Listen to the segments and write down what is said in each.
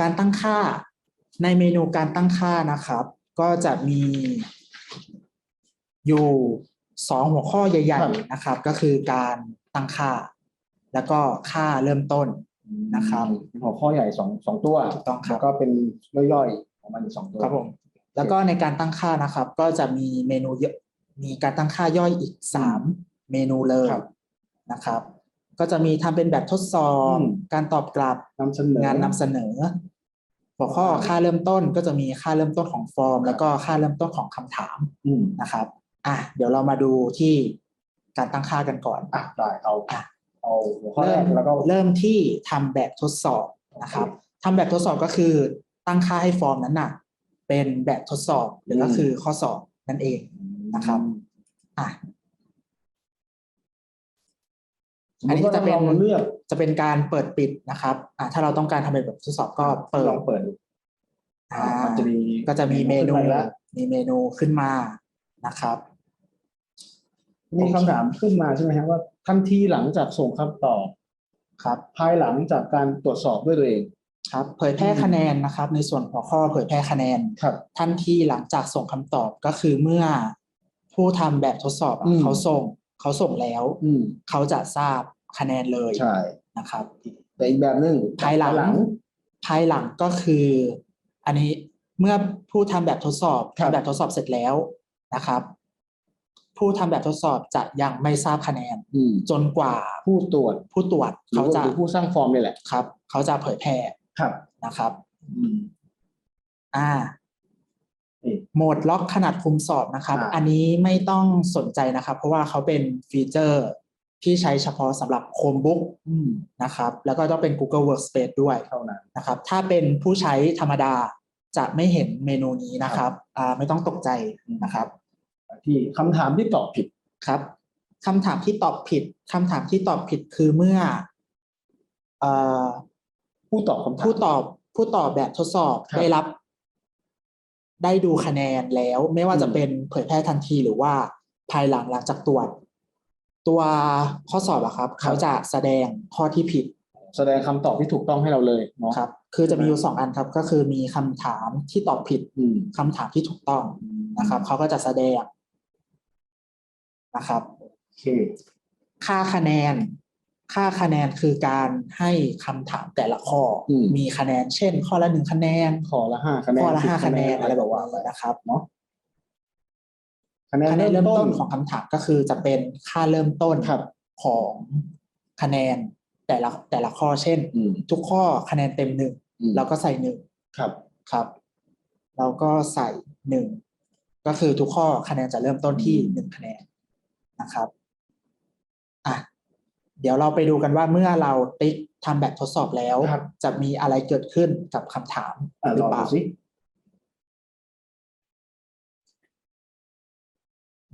การตั้งค่าในเมนูการตั้งค่านะครับ ก็จะมีอยู่สองหัวข้อใหญ่ครับๆนะครับ ก็คือการตั้งค่า แล้วก็ค่าเริ่มต้นนะครับเป็นหัวข้อใหญ่สองสองตัวถูกต้องครับแล้วก็เป็นย่อยๆของมันอีกสองตัวครับผมแล้วก็ในการตั้งค่านะครับ ก็จะมีเมนูเยอะมีการตั้งค่าย่อยอีกสาม เมนูเลยครับนะครับ ก็จะมีทำเป็นแบบทดสอบอืมการตอบกลับนำเสนองานนำเสนอ หัวข้อค่าเริ่มต้นก็จะมีค่าเริ่มต้นของฟอร์ม แล้วก็ค่าเริ่มต้นของคำถามอืมนะครับ อะเดี๋ยวเรามาดูที่การตั้งค่ากันก่อนอะได้เอาอะเอาหัวข้อแรเริ่กมแล้วก็เริ่มที่ทำแบบทดสอบนะครับทำแบบทดสอบก็คือตั้งค่าให้ฟอร์มนั้นน่ะ เป็นแบบทดสอบหรือก็คือข้อสอบนั่นเองนะครับ อะ อันนี้จะเป็นเราเลือกจะเป็นการเปิดปิดนะครับอะถ้าเราต้องการทำเป็นแบบทดสอบก็เปิดลองเปิดดูอ่ามันจะมีก็จะมีเมนูขึ้าแล้วมีเมนูขึ้นมานะครับ มีคำถามขึ้นมาใช่ไหมครับว่าทันทีหลังจากส่งคำตอบครับ ภายหลังจากการตรวจสอบด้วยตัวเองครับ เผยแพร่คะแนนนะครับ ในส่วนหัวข้อเผยแพร่คะแนนครับทันทีหลังจากส่งคำตอบก็คือเมื่อผู้ทำแบบทดสอบอะอืมเขาส่งเขาส่งแล้วอืมเขาจะทราบ คะแนนเลยใช่นะครับ แต่อีกแบบหนึ่งภายหลังภายหลังก็คือ อันนี้เมื่อผู้ทำแบบทดสอบครับทำแบบทดสอบเสร็จแล้วนะครับ ผู้ทำแบบทดสอบจะยังไม่ทราบคะแนนอืมจนกว่าผู้ตรวจผู้ตรวจหรือเขาจะหรือผู้สร้างฟอร์มนี่แหละครับ เขาจะเผยแพร่ครับนะครับอืมอ่านี่โหมดล็อกขนาดคุมสอบนะครับอ่าอันนี้ไม่ต้องสนใจนะครับ เพราะว่าเขาเป็นฟีเจอร์ ที่ใช้เฉพาะสำหรับ Chromebook อืมนะครับ แล้วก็ต้องเป็น Google Workspace ด้วยเท่านั้นนะครับ ถ้าเป็นผู้ใช้ธรรมดาจะไม่เห็นเมนูนี้นะครับอ่าไม่ต้องตกใจนะครับ ที่คำถามที่ตอบผิดครับคำถามที่ตอบผิดคำถามที่ตอบผิดคือเมื่อเอ่อผู้ตอบคำถามผู้ตอบผู้ตอบแบบทดสอบครับได้รับ ได้ดูคะแนนแล้ว ไม่ว่าจะอืมเป็นเผยแพร่ทันทีหรือว่าภายหลังหลังจากตรวจ ตัวข้อสอบอะครับ เขาจะแสดงข้อที่ผิด แสดงคำตอบที่ถูกต้องให้เราเลยเนาะครับ คือจะมีอยู่สองอันครับ ก็คือมีคำถามที่ตอบผิดอืมคำถามที่ถูกต้องนะครับ เขาก็จะแสดงนะครับโอเคค่าคะแนน ค่าคะแนนคือการให้คำถามแต่ละข้ออมมีคะแนน เช่น ข้อละหนึ่งคะแนน ข้อละห้าคะแนน ข้อละสิบห้าคะแนนอะไรแบบว่านี้นะครับเนาะ คะแนนคะแนนเริ่มต้นขขอองงคำถามก็คือจะเป็นค่าเริ่มต้นครับของคะแนนแต่ละแต่ละข้อเช่นอืมทุกข้อคะแนนเต็มหนึ่งอืมเราก็ใส่หนึ่งครับครับ เราก็ใส่หนึ่งก็คือทุกข้อคะแนนจะเริ่มต้นที่หนึ่งคะแนนนะครับอะเดี๋ยวเราไปดูกันว่าเมื่อเราติ๊กทำแบบทดสอบแล้วครับจะมีอะไรเกิดขึ้นกับคำถามอะหรืลอองเปดูล่า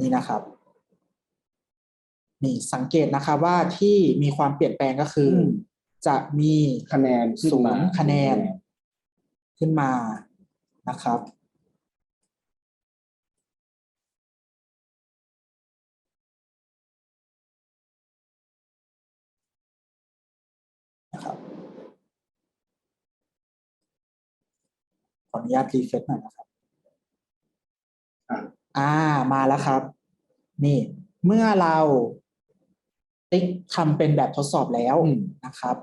นี่นะครับนี่สังเกตนะครับว่าที่มีความเปลี่ยนแปลงก็คืออมจะมีคะแนนขึ้นศูมานย์คะแนนขึ้นมานะครับ นะครับ ขออนุญาตรีเฟซหน่อยนะครับ อะ อ่ามาแล้วครับ นี่ เมื่อเราติ๊กทำเป็นแบบทดสอบแล้วอืมนะครับ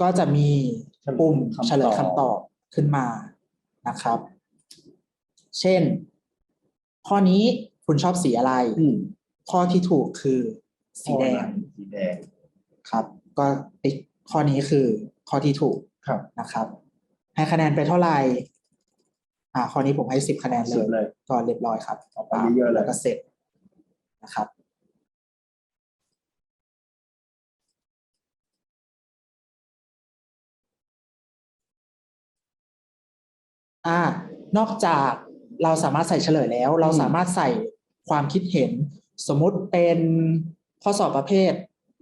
ก็จะมีเฉลยปุ่มคำตอบเฉลยคำตอบขึ้นมานะครับ เช่น ข้อนี้คุณชอบสีอะไรอืมข้อที่ถูกคือ สีแดงสีแดง ครับ ก็ติ๊กข้อนี้คือข้อที่ถูกครับนะครับ ให้คะแนนไปเท่าไหร่ อ่าข้อนี้ผมให้สิบคะแนนเลสิบย เลย ก็เรียบร้อยครับเอาไปเยอะๆเลย แล้วก็เสร็จนะครับ อ่านอกจากเราสามารถใส่เฉลยแล้ว เราสามารถใส่ความคิดเห็น สมมุติเป็นข้อสอบประเภท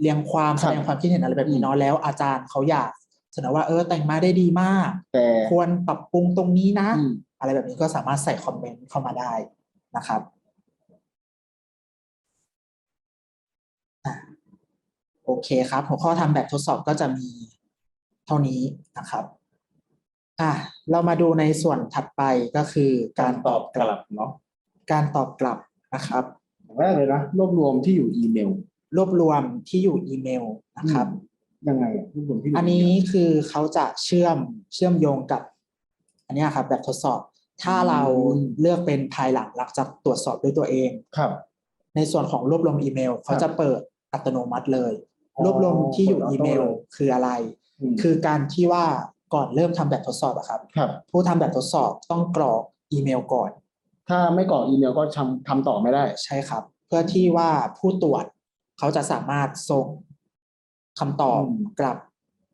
เรียงความคแสรับดงความคิดเห็นอะไรแบบนี้เนาะแล้วอาจารย์เขาอยากเสนอว่าเออแต่งมาได้ดีมาก แต่ควรปรับปรุงตรงนี้นะ อืม อะไรแบบนี้ก็สามารถใส่คอมเมนต์เข้ามาได้นะครับอะโอเคครับ หัวข้อทำแบบทดสอบก็จะมีเท่านี้นะครับอะเรามาดูในส่วนถัดไปก็คือการตอบกลับเนาะการตอบกลับนะครับอย่างแรกเลยนะรวบรวมที่อยู่อีเมล รวบรวมที่อยู่อีเมลนะครับยังไงอะรวบรวมที่อยู่อันนี้คือเขาจะเชื่อมเชื่อมโยงกับ อันเนี้ยครับแบบทดสอบ ถ้าเราเลือกเป็นภายหลังหลังจากตรวจสอบด้วยตัวเองครับ ในส่วนของรวบรวมอีเมลเขาครับจะเปิดอัตโนมัติเลยอ๋อรวบรวมที่อยู่เปิดอออีโต้เมลเลยคืออะไรมคือการที่ว่าก่อนเริ่มทำแบบทดสอบอะครับครับผู้ทำแบบทดสอบต้องกรอกอีเมลก่อน ถ้าไม่กรอกอีเมลก็ทำทำต่อไม่ได้ใช่ครับ เพื่อที่ว่าผู้ตรวจเขาจะสามารถส่งคำตอบอืมกลับ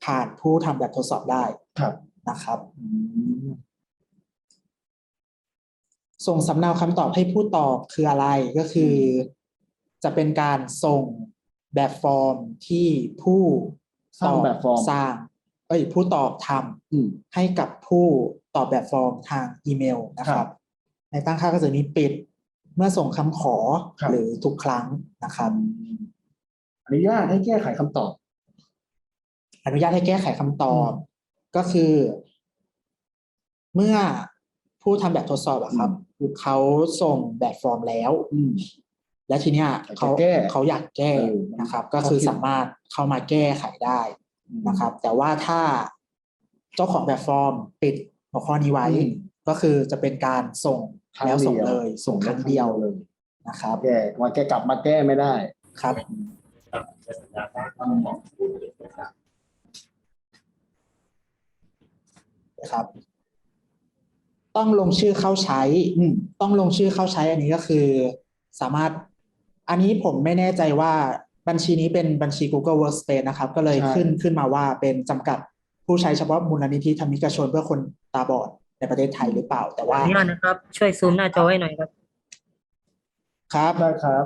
ผ่านผู้ทำแบบทดสอบได้ครับนะครับอืม ส่งสำเนาคำตอบให้ผู้ตอบคืออะไรก็คือ จะเป็นการส่งแบบฟอร์มที่ผู้สร้างแบบฟอร์ม สร้างเอ้ยผู้ตอบทอืมำให้กับผู้ตอบแบบฟอร์มทางอีเมลนะคครัรับบ ในตั้งค่าก็จะมีปิดเมื่อส่งคำขอครับ หรือทุกครั้งนะครับอนุญาตให้แก้ไขคำตอบ อนุญาตให้แก้ไขคำตอบ ก็คือ เมื่อผู้ทำแบบทดสอบอะครับ เขาส่งแบบฟอร์มแล้ว อืมและทีเนี้ยอยากจะเขาแก้เขาอยากแก้เออนะครับเขาก็คือคิดสามารถเข้ามาแก้ไขได้นะครับ แต่ว่าถ้าเจ้าของแบบฟอร์มปิดหัวข้อนี้ไว้อืมก็คือจะเป็นการส่งครั้งแล้วส่งเดียวเลย ส่งครั้งเดียวเลยนะครับแก้มาแก้กลับมาแก้ไม่ได้ครับนะครับ ต้องลงชื่อเข้าใช้อืมต้องลงชื่อเข้าใช้อันนี้ก็คือ สามารถ อันนี้ผมไม่แน่ใจว่าบัญชีนี้เป็นบัญชี Google Workspace นะครับ ก็เลยใช่ขึ้นขึ้นมาว่าเป็นจำกัดผู้ใช้เฉพาะมูลนิธิธรรมิกชนเพื่อคนตาบอดในประเทศไทยหรือเปล่า แต่ขอว่าอนุญาตนะครับ ช่วยซูมหน้าจอให้หน่อยครับ ครับได้ครับ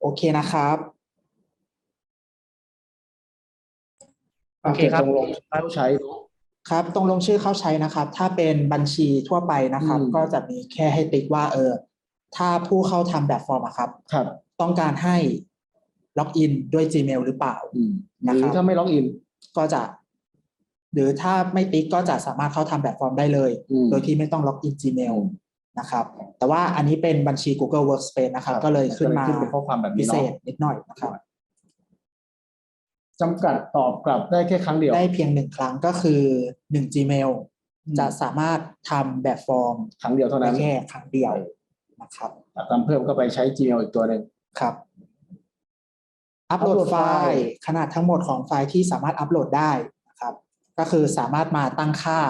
โอเคนะครับ โอเคโอเคครับตรงลงเข้าใช้เนอะครับตรงลงชื่อเข้าใช้นะครับ ถ้าเป็นบัญชีทั่วไปนะครับอืมก็จะมีแค่ให้ติ๊กว่าเออ ถ้าผู้เข้าทำแบบฟอร์มอะครับ ครับ ต้องการให้ล็อกอินด้วย Gmail หรือเปล่าอืมหนะครับรือถ้าไม่ล็อกอิน ก็จะ หรือถ้าไม่ติ๊กก็จะสามารถเข้าทำแบบฟอร์มได้เลยอืมโดยที่ไม่ต้องล็อกอิน Gmail นะครับ แต่ว่าอันนี้เป็นบัญชี Google Workspace นะครับ ก็เลยขึ้นมาขึ้นเป็นข้อความแบบพินี้เศเนาะษนิดหน่อยนะครับ จำกัดตอบกลับได้แค่ครั้งเดียว ได้เพียงหนึ่งครั้งก็คือหนึ่ง Gmail อืม จะสามารถทำแบบฟอร์มครั้งเดียวเท่าได้นั้นแค่ครั้งเดียวนะครับถ้าทำเพิ่มก็ไปใช้ Gmail อีกตัวหนึ่ง ครับ อัปโหลด upload ไฟไฟล์ ล์ขนาดทั้งหมดของไฟล์ที่สามารถอัปโหลดได้นะครับ ก็คือสามารถมาตั้งค่า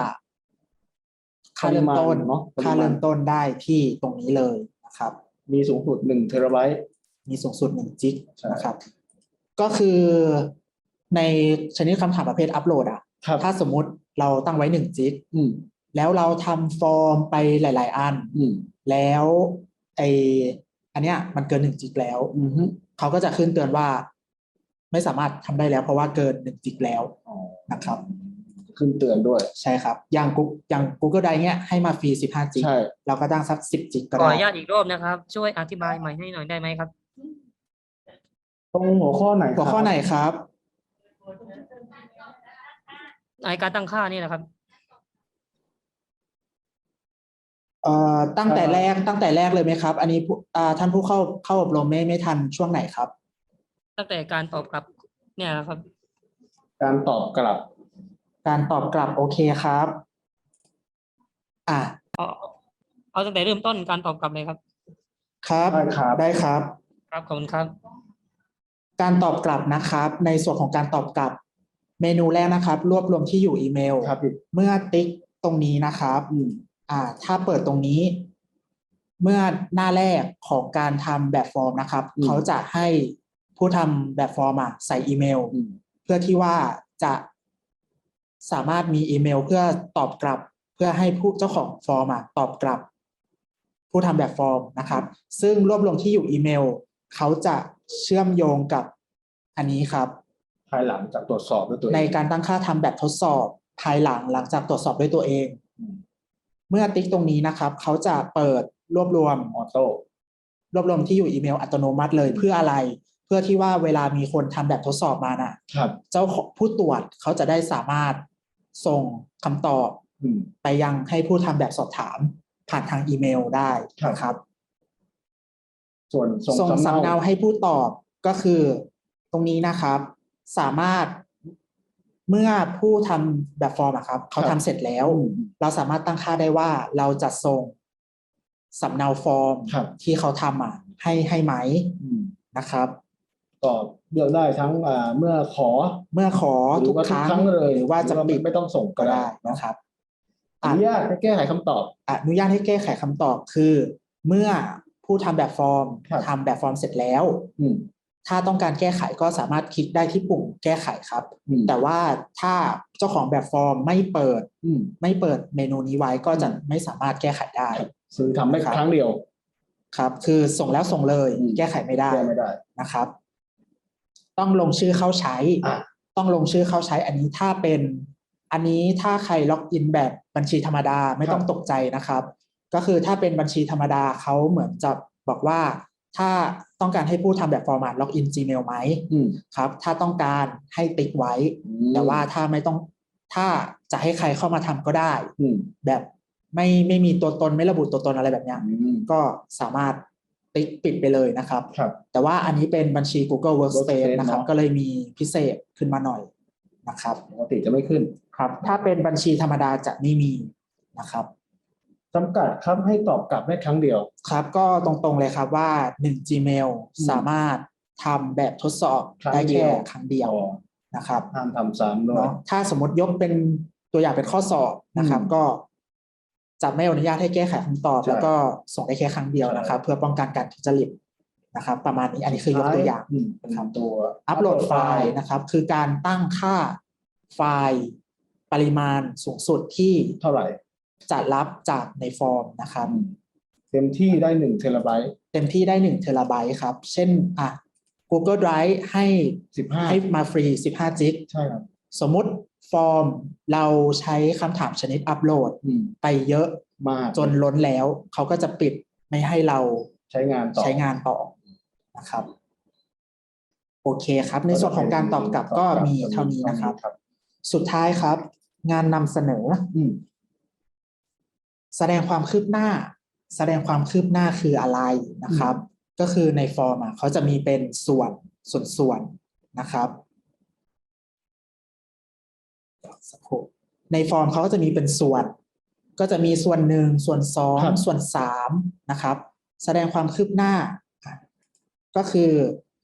ค่าเริ่มต้นปริมาณเนาะปริมาณ ค่าเริ่มต้นได้ที่ตรงนี้เลยนะครับ มีสูงสุดหนึ่งเทราไบต์ มีสูงสุดหนึ่งจิกใช่ นะครับ ก็คือ ในชนิดคำถามประเภทอัปโหลดอะครับถ้าสมมุติเราตั้งไว้หนึ่งจิกอืมแล้วเราทำฟอร์มไปหลาย ๆ อันอืมแล้วไออันเนี้ยมันเกินหนึ่งจิกแล้วอืมฮึเขาก็จะขึ้นเตือนว่า ไม่สามารถทำได้แล้ว เพราะว่าเกินหนึ่งจิกแล้วอ๋อนะครับ ขึ้นเตือนด้วย ใช่ครับ อย่างกูอย่าง Google Drive เนี้ยให้มาฟรีสิบห้าจิกใช่เราก็ตั้งสักสิบจิกก็ขออได้นุญาตอีกรอบนะครับ ช่วยอธิบายใหม่ให้หน่อยได้ไหมครับ ตรงหัวข้อไหนหัวข้อไหนครับ ครับในการตั้งค่านี่นะครับเอ่อตั้งแต่แรกตั้งแต่แรกเลยไหมครับ อันนี้ผู้อ่าท่านผู้เข้าเข้าอบรมไม่ไม่ทันช่วงไหนครับ ตั้งแต่การตอบกลับเนี่ยนะครับ การตอบกลับ การตอบกลับโอเคครับ อะเอาเอาตั้งแต่เริ่มต้นการตอบกลับเลยครับ ครับได้ครับ ได้ครับ ครับขอบคุณครับ การตอบกลับนะครับ ในส่วนของการตอบกลับเมนูแรกนะครับ รวบรวมที่อยู่อีเมล ครับพี่เมื่อติ๊กตรงนี้นะครับอืมอ่า ถ้าเปิดตรงนี้ เมื่อหน้าแรกของการทำแบบฟอร์มนะครับ อืม เขาจะให้ผู้ทำแบบฟอร์มอะใส่อีเมล อืม เพื่อที่ว่าจะสามารถมีอีเมลเพื่อตอบกลับ เพื่อให้ผู้เจ้าของฟอร์มอะตอบกลับ ผู้ทำแบบฟอร์มนะครับ ซึ่งรวบรวมที่อยู่อีเมล เขาจะ เชื่อมโยงกับอันนี้ครับ ภายหลังจากตรวจสอบด้วยตัวเองในการตั้งค่าทำแบบทดสอบภายหลังหลังจากตรวจสอบด้วยตัวเองอืมเมื่อติ๊กตรงนี้นะครับ เขาจะเปิดรวบรวมออโต้รวบรวมที่อยู่อีเมลอัตโนมัติเลยเพื่ออะไร เพื่อที่ว่าเวลามีคนทำแบบทดสอบมาน่ะครับ เจ้าของผู้ตรวจเขาจะได้สามารถส่งคำตอบอืมไปยังให้ผู้ทำแบบสอบถามผ่านทางอีเมลได้ครับนะครับ ส่วนส่งส่งสำสำเนาเนาให้ผู้ตอบก็คือตรงนี้นะครับ สามารถเมื่อผู้ทำแบบฟอร์มอะครับ เขาทำเสร็จแล้วอืมเราสามารถตั้งค่าได้ว่าเราจะส่งสำเนาฟอร์มครับที่เขาทำอะให้ให้ไหมอืมนะครับก็เลือกได้ทั้งอ่าเมื่อขอเมื่อขอหรืทุอกว่าคทุกรั้งครั้งเลยหรือว่าจะปิดไม่ต้องส่งก็ก็ได้ได้เนาะนะครับอนุญาตให้แก้ไขคำตอบอนุญาตให้แก้ไขคำตอบคือ เมื่อ ผู้ทำแบบฟอร์มครับทำแบบฟอร์มเสร็จแล้วอืมถ้าต้องการแก้ไขก็สามารถคลิกได้ที่ปุ่มแก้ไขครับอืมแต่ว่าถ้าเจ้าของแบบฟอร์มไม่เปิดอืมไม่เปิดเมนูนี้ไว้ก็จะอืมไม่สามารถแก้ไขได้คือทำได้ครับครั้งเดียว ครับ คือส่งแล้วส่งเลยอืมแก้ไขไม่ได้แก้ไม่ได้นะครับ ต้องลงชื่อเข้าใช้อะต้องลงชื่อเข้าใช้ อันนี้ถ้าเป็น อันนี้ถ้าใครล็อกอินแบบบัญชีธรรมดาไม่ต้องตกใจนะครับ ก็คือถ้าเป็นบัญชีธรรมดาเขาเหมือนจะบอกว่า ถ้าต้องการให้ผู้ทำแบบฟอร์ม t ล็อกอิน Gmail ไหมอืมครับ ถ้าต้องการให้ติ๊กไว้อืมแต่ว่าถ้าไม่ต้องถ้าจะให้ใครเข้ามาทำก็ได้อืมแบบไม่ไม่มีตัวตนไม่ระบุตัวตนอะไรแบบเนี้ยอืมก็สามารถติ๊กปิดไปเลยนะครับครับแต่ว่าอันนี้เป็นบัญชี Google Workspace Workspace นะครับเนอะก็เลยมีพิเศษขึ้นมาหน่อยนะครับปกติจะไม่ขึ้นครับ ถ้าเป็นบัญชีธรรมดาจะไม่มีนะครับ จำกัดครับให้ตอบกลับได้ครั้งเดียว ครับก็ตรงๆเลยครับว่า 1 Gmail อืมสามารถทำแบบทดสอบครั้งได้เดีแค่ยวครั้งเดียวอ๋อนะครับห้ามทำซ้ำด้วยเนาะถ้าสมมติยกเป็นตัวอย่างเป็นข้อสอบนะครับอืมก็จะไม่อนุญาตให้แก้ไขคำตอบใช่แล้วก็ส่งได้แค่ครั้งเดียวนะครับใช่เพื่อป้องกันการทุจริตนะครับ ประมาณนี้อันนี้คือยกตัวอย่างมเป็นตัวอัปโหลดไฟล์นะครับ คือการตั้งค่าไฟล์ปริมาณสูงสุดที่เท่าไหร่ จะรับจากในฟอร์มนะครับอืมเต็มที่ได้หนึ่งเทราไบต์ เต็มที่ได้1เทราไบต์ครับ เช่นอะ Google Drive ให้สิบห้าให้มาฟรี 15 จิก ใช่ครับ สมมุติฟอร์มเราใช้คำถามชนิดอัปโหลดอืมไปเยอะมากจนล้นแล้ว เขาก็จะปิดไม่ให้เราใช้งานต่อ ใช้งานต่อนะครับ โอเคครับ ในส่วนของการตอบกลับก็มีเท่านี้นะครับ สุดท้ายครับ งานนำเสนอ อืม แสดงความคืบหน้า แสดงความคืบหน้าคืออะไรนะครับ ก็คือในฟอร์มอะเขาจะมีเป็นส่วนส่วนส่วนนะครับสักครู่ในฟอร์มเขาก็จะมีเป็นส่วน ก็จะมีส่วนหนึ่งส่วนสองครับส่วนสามนะครับ แสดงความคืบหน้าอะก็คือ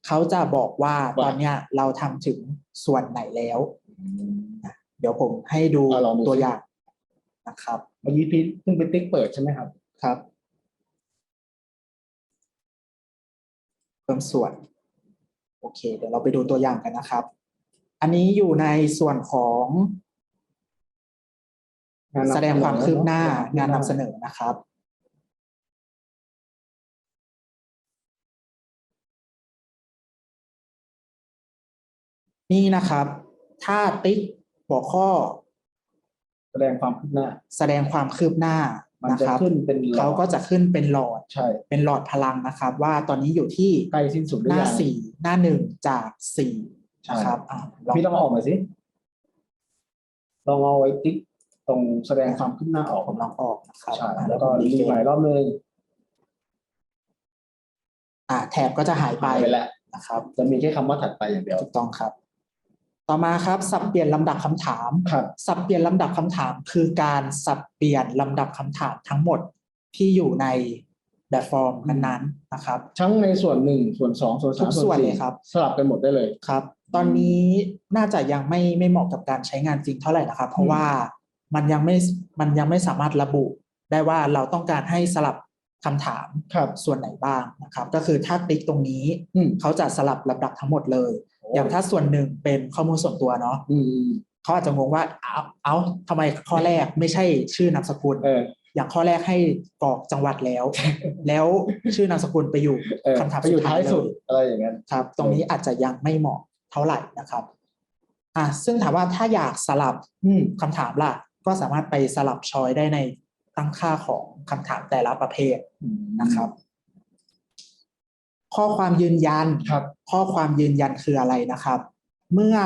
เขาจะบอกว่าตอนเนี้ยเราทำถึงส่วนไหนแล้ว เดี๋ยวผมให้ดูอะลองดูตัวสิอย่าง นะครับเมื่อกี้พี่เพิ่งไปติ๊กเปิดใช่ไหมครับ ครับ เพิ่มส่วน โอเค เดี๋ยวเราไปดูตัวอย่างกันนะครับ อันนี้อยู่ในส่วนของงานนำแสดงความคืบหน้าเนอะงานนำเสนอนะครับ นี่นะครับ ถ้าติ๊กหัวข้อ แสดงความคืบหน้า แสดงความคืบหน้ามันนะจะครับขึ้นเป็นหลอดเขาก็จะขึ้นเป็นหลอด ใช่เป็นหลอดพลังนะครับ ว่าตอนนี้อยู่ที่ใกล้สิ้นสุดหรืหอน้ายังสี่หน้าหนึ่งจากสี่ใช่นะครับอะลองพี่ต้องเอาออกมาสิลองเอาไว้ติ๊กตรงแสดงความคืบหน้าออกผมลองออกนะครับใช่อะแล้วก็ผมรีใหม่รอบนึงอ่าแถบก็จะหายไปหายไปแล้วนะครับ จะมีแค่คำว่าถัดไปอย่างเดียว ถูกต้องครับ ต่อมาครับสับเปลี่ยนลำดับคำถามครับสับเปลี่ยนลำดับคำถาม คือการสับเปลี่ยนลำดับคำถามทั้งหมดที่อยู่ในแบบฟอร์มนั้นๆนะครับ ทั้งในส่วนหนึ่งส่วนสองส่วนทุสามกส่วนสี่เลยครับ สลับกันหมดได้เลย ครับ ตอนนี้น่าจะยังไม่ไม่เหมาะกับการใช้งานจริงเท่าไหร่นะครับ เพราะว่ามันยังไม่มันยังไม่สามารถระบุได้ว่าเราต้องการให้สลับ คำถามครับส่วนไหนบ้างนะครับ ก็คือถ้าติ๊กตรงนี้อืมเขาจะสลับลำดับทั้งหมดเลย อย่างถ้าส่วนหนึ่งเป็นข้อมูลส่วนตัวเนาะอืมเขาอาจจะงงว่าเอาเอาทำไมข้อแรกไม่ใช่ชื่อนามสกุลเอออย่างข้อแรกให้กรอกจังหวัดแล้ว แล้วชื่อนามสกุลไปอยู่เออคำถามไปอยู่ท้ายสุดเลอะไรอย่างเงี้ยครับ ตรงนี้อาจจะยังไม่เหมาะเท่าไหร่นะครับอะซึ่งถามว่าถ้าอยากสลับอืมคำถามล่ะ ก็สามารถไปสลับชอยได้ใน ตั้งค่าของคำถามแต่ละประเภทนะครับ ข้อความยืนยันครับ ข้อความยืนยันคืออะไรนะครับ เมื่อ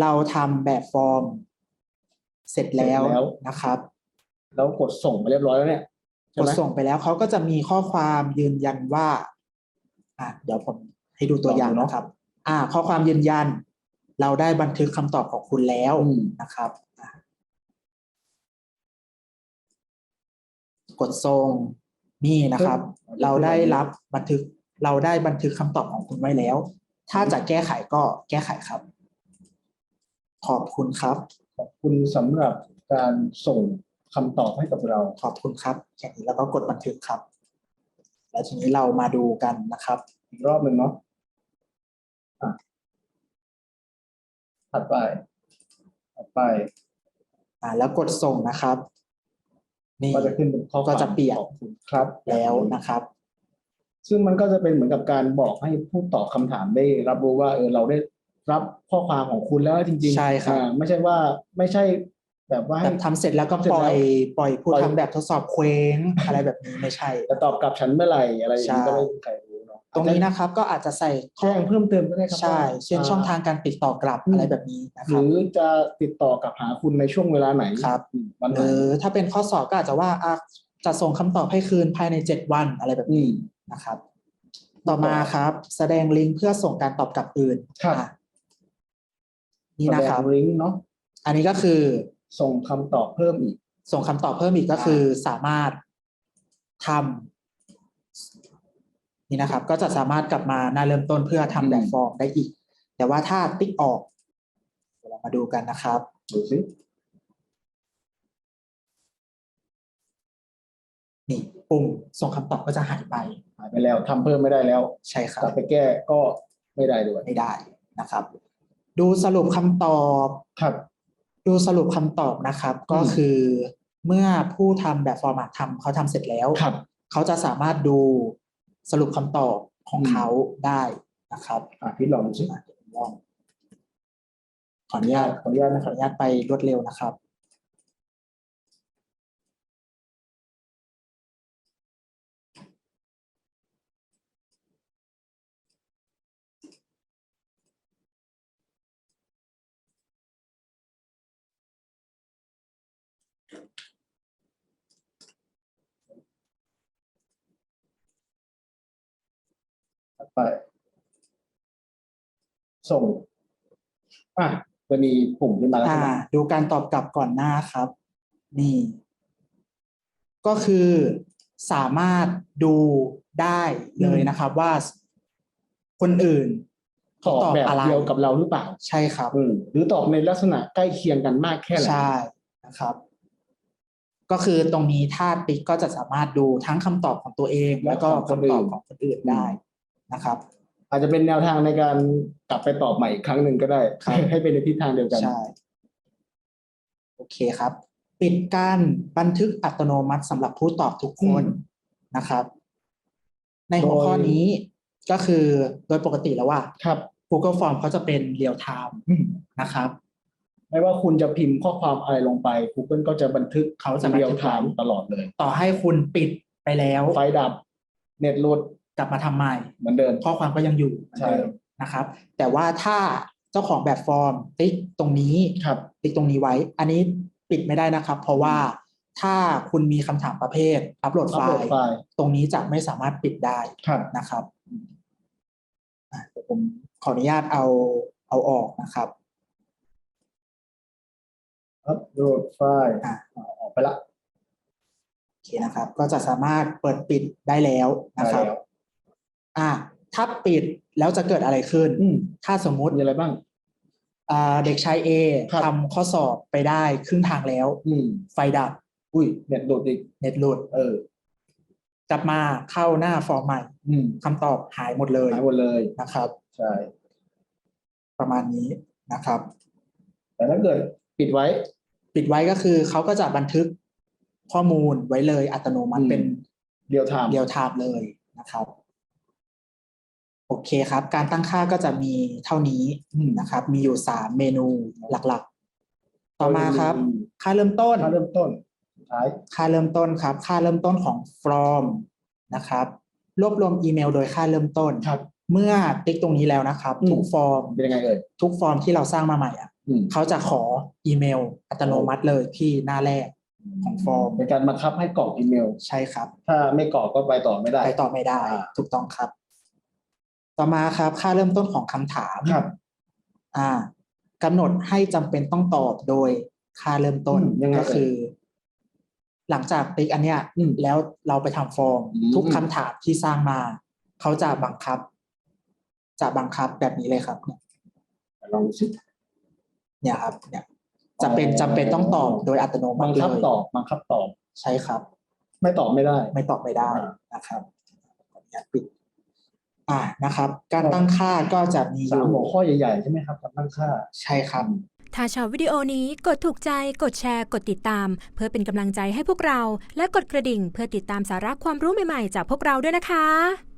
เราทำแบบฟอร์ม เสร็จแล้วเสร็จแล้วนะครับแล้วกดส่งไปเรียบร้อยแล้วเนี่ยใช่กไหดมส่งไปแล้วเขาก็จะมีข้อความยืนยันว่า อะเดี๋ยวผมให้ดูตัวอย่างนะครับ อ่า ข้อความยืนยัน เราได้บันทึกคำตอบของคุณแล้วอืมนะครับ กดส่งนี่นะครับ เราได้รับบันทึกเราได้บันทึกคำตอบของคุณไว้แล้ว ถ้าจะแก้ไขก็แก้ไขครับ ขอบคุณครับ ขอบคุณสำหรับการส่งคำตอบให้กับเรา ขอบคุณครับแค่นี้แล้วก็กดบันทึกครับ แล้วทีนี้เรามาดูกันนะครับ อีกรอบหนึ่งเนาะอะถัดไปถัดไป อ่าแล้วกดส่งนะครับ นี่ก็จะขึ้นเป็นข้อความก็จะเปลี่ยนขอบคุณครับ แล้วนะครับ ซึ่งมันก็จะเป็นเหมือนกับการบอกให้ผู้ตอบคำถามได้ รับรู้ว่าเออเราได้รับข้อความของคุณแล้วจริงๆใช่ครับอ่าไม่ใช่ว่าไม่ใช่แบบว่าให้แบบทำเสร็จแล้วก็เสร็จปล่อยแล้วปล่อยผู้ปล่อยทำแบบทดสอบเคว้งอะไรแบบนี้ไม่ใช่จะตอบกลับฉันเมื่อไหร่อะไรอย่างนี้ใช่ก็ไม่มีใครรู้เนาะ ตรงนี้นะครับก็อาจจะใส่ข้อแจ้งเพิ่มเติมก็ได้ครับใช่ว่าเช่นช่องทางการติดต่อกลับอืมอะไรแบบนี้นะคหรับรือจะติดต่อกลับหาคุณในช่วงเวลาไหนครับอืมวันหไหนรือถ้าเป็นข้อสอบก็อาจจะว่าอะจะส่งคำตอบให้คืนภายในเจ็ดวันอะไรแบบอืนี้มนะครับ ต่อมาครับ แสดงลิงก์เพื่อส่งการตอบกลับอื่นครับอะนี่นะครับแสดงลิงก์เนาะอันนี้ก็คือ ส่งคำตอบเพิ่มอีก ส่งคำตอบเพิ่มอีกก็คือสามารถทำ นี่นะครับ ก็จะสามารถกลับมาหน้าเริ่มต้นเพื่อทำแบบฟอร์มได้อีก แต่ว่าถ้าติ๊กออกเดี๋ยวเรามาดูกันนะครับดูสินี่ปุ่มส่งคำตอบก็จะหายไป หายไปแล้วทำเพิ่มไม่ได้แล้วใช่ครักลับบไปแก้ก็ไม่ได้ด้วยไม่ได้นะครับ ดูสรุปคำตอบครับ ดูสรุปคำตอบนะครับ ก็อืมคือเมื่อผู้ทำแบบฟอร์มทำเขาทำเสร็จแล้วครับเขาจะสามารถดู สรุปคำตอบของอืมเขาได้นะครับอะพี่ลองดูสิอะเดี๋ยวผมลองขออนุญาตขออนุญาตนะขคอรับอนุญาตไปรวดเร็วนะครับ ไป ส่ง อะจะมีปุ่มขึ้นมาแล้วอ่าใช่ไหมดูการตอบกลับก่อนหน้าครับ นี่ ก็คือสามารถดูได้เลยนะครับว่าคนอื่นตอบแบบอะไรเดียวกับเราหรือเปล่า ใช่ครับ อืมหรือตอบในลักษณะใกล้เคียงกันมากแค่ไหน ใช่นะครับ ก็คือตรงนี้ถ้าติ๊กก็จะสามารถดูทั้งคำตอบของตัวเอง แล้วก็คำตอบของคนอื่นได้ นะครับ อาจจะเป็นแนวทางในการกลับไปตอบใหม่อีกครั้งหนึ่งก็ได้ครับ ให้เป็นในทิศทางเดียวกันใช่ โอเคครับ ปิดการบันทึกอัตโนมัติสำหรับผู้ตอบทุกคนนะครับ ในหัวข้อนี้ก็คือโดยปกติแล้วว่า ครับ Google Form เขาจะเป็นเรียลไทม์อืมนะครับ ไม่ว่าคุณจะพิมพ์ข้อความอะไรลงไป Google ก็จะบันทึกเขาจะบันทึกเรียลไทม์ตลอดเลย ต่อให้คุณปิดไปแล้ว ไฟดับ เน็ตหลุด กลับมาทำใหม่เหมือนเดิมข้อความก็ยังอยู่เหมือนใช่เดิมนะครับ แต่ว่าถ้าเจ้าของแบบฟอร์มติ๊กตรงนี้ครับติ๊กตรงนี้ไว้ อันนี้ปิดไม่ได้นะครับ เพราะว่าถ้าคุณมีคำถามประเภท อัปโหลดอัไฟปโหลดล์ไฟล์ตรงนี้จะไม่สามารถปิดได้ครับนะครับอะเดี๋ยวผมขออนุญาตเอาเอาออกนะครับอัปโหลดไฟล์อะอ่าออกไปละโอเคนะครับ ก็จะสามารถเปิดปิดได้แล้วนะครับได้แล้ว อะถ้าปิดแล้วจะเกิดอะไรขึ้น อืมถ้าสมมุติมีอะไรบ้าง อ่าเด็กชายเอครับ ทำข้อสอบไปได้ครึ่งทางแล้ว อืม ไฟดับอุ้ยเน็ตหลุดอีกเน็ตหลุดเออ กลับมาเข้าหน้าฟอร์มใหม่อืมคำตอบหายหมดเลยหายหมดเลย นะครับ ใช่ ประมาณนี้นะครับ แต่ถ้าเกิดปิดไว้ ปิดไว้ก็คือเขาก็จะบันทึกข้อมูลไว้เลยอัตโนมัติอืม เป็นเรียลไทม์เรียลไทม์เลยนะครับ โอเคครับ การตั้งค่าก็จะมีเท่านี้นะครับ มีอยู่สามเมนูหลักๆ ต่อมาครับ ค่าเริ่มต้นถ้าเริ่มต้นสุดท้าย ค่าเริ่มต้นครับ ค่าเริ่มต้นของ from นะครับ รวบรวมอีเมลโดยค่าเริ่มต้นครับ เมื่อติ๊กตรงนี้แล้วนะครับอืมทุกฟอร์มเป็นยังไงเอ่ยทุกฟอร์มที่เราสร้างมาใหม่อะอืมเขาจะขออีเมล อัตโนมัติเลยที่หน้าแรกของฟอร์มเป็นการบังคับให้กรอกอีเมล ใช่ครับ ถ้าไม่กรอกก็ไปต่อไม่ได้ ไปต่อไม่ได้อ่าถูกต้องครับ ต่อมาครับค่าเริ่มต้นของคำถามครับ อ่ากำหนดให้จำเป็นต้องตอบโดยค่าเริ่มต้นอืมยังไงก็คือ หลังจากติ๊กอันเนี้ยอืมแล้วเราไปทำฟอร์ม อืม ทุกคำถามที่สร้างมา เขาจะบังคับ จะบังคับแบบนี้เลยครับ เนี่ยลองดูสิ เนี่ยครับ เนี่ย จะเป็นอ๋อ จำเป็นต้องตอบโดยอัตโนมับังติเลคับยตอบบังคับตอบ ใช่ครับ ไม่ตอบไม่ได้ ไม่ตอบไม่ได้อ่า นะครับขออนุญาตปิด อ่านะครับ การตั้งค่าก็จะมีอสามยู่หัวข้อใหญ่ๆใช่ไหมครับการตั้งค่าใช่ครับถ้าชอบวิดีโอนี้กดถูกใจ กดแชร์ กดติดตาม เพื่อเป็นกำลังใจให้พวกเรา และกดกระดิ่งเพื่อติดตามสาระความรู้ใหม่ๆ จากพวกเราด้วยนะคะ